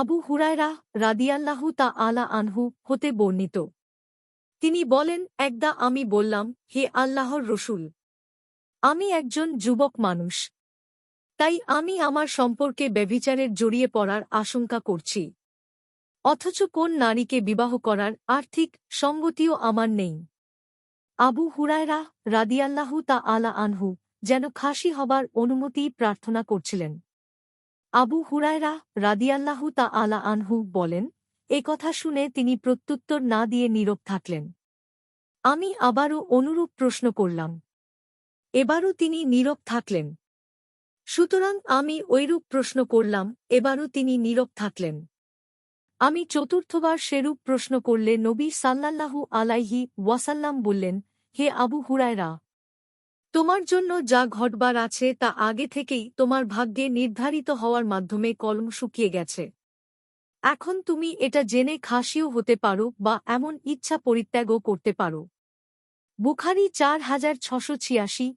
আবু হুরায়রা রাদিয়াল্লাহু তা আলা আনহু হতে বর্ণিত। তিনি বলেন, একদা আমি বললাম, হে আল্লাহর রসুল, আমি একজন যুবক মানুষ। তাই আমি আমার সম্পর্কে ব্যভিচারের জড়িয়ে পড়ার আশঙ্কা করছি। অথচ কোন নারীকে বিবাহ করার আর্থিক সঙ্গতিও আমার নেই। আবু হুরায়রা রাদিয়াল্লাহু তা আলা আনহু যেন খাসি হবার অনুমতি প্রার্থনা করছিলেন। আবু হুরায়রা রাদিয়াল্লাহু তা আলা আনহু বলেন, এ কথা শুনে তিনি প্রত্যুত্তর না দিয়ে নীরব থাকলেন। আমি আবারও অনুরূপ প্রশ্ন করলাম। এবারও তিনি নীরব থাকলেন। সুতরাং আমি ঐরূপ প্রশ্ন করলাম, এবারও তিনি নীরব থাকলেন। আমি চতুর্থবার সেরূপ প্রশ্ন করলে নবী সাল্লাল্লাহু আলাইহি ওয়াসাল্লাম বললেন, হে আবু হুরায়রা তোমার জন্য যা ঘটবার আছে তা আগে থেকেই তোমার ভাগ্যে নির্ধারিত হওয়ার মাধ্যমে কলম শুকিয়ে গেছে। এখন তুমি এটা জেনে খাসিও হতে পারো বা এমন ইচ্ছা পরিত্যাগও করতে পারো। বুখারি চার হাজার ছশো ছিয়াশি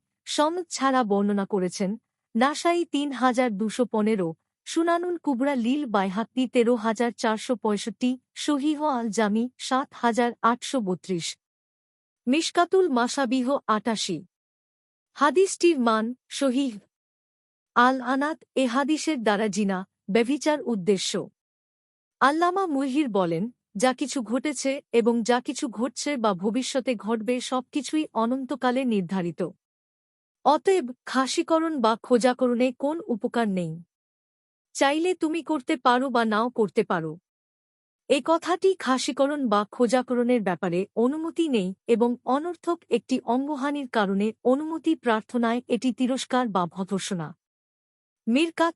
ছাড়া বর্ণনা করেছেন। নাসাই তিন হাজার দুশো পনেরো, সুনানুন কুবরা লীল বাইহাত্তি তেরো হাজার চারশো পঁয়ষট্টি শহীহ আল জামি সাত হাজার আটশো বত্রিশ। মিশকাতুল মাসাবিহ আটাশি। হাদিসটির মান শহীহ আল আনাত এ হাদিসের দ্বারা জিনা, ব্যভিচার উদ্দেশ্য। আল্লামা মুহির বলেন, যা কিছু ঘটেছে এবং যা কিছু ঘটছে বা ভবিষ্যতে ঘটবে সবকিছুই অনন্তকালে নির্ধারিত। অতএব খাসীকরণ বা খোঁজাকরণে কোন উপকার নেই। চাইলে তুমি করতে পারো বা নাও করতে পারো। এ কথাটি খাসিকরণ বা খোঁজাকরণের ব্যাপারে অনুমতি নেই এবং অনর্থক একটি অঙ্গহানির কারণে অনুমতি প্রার্থনায় এটি তিরস্কার বা ভৎসনা। মিরকাত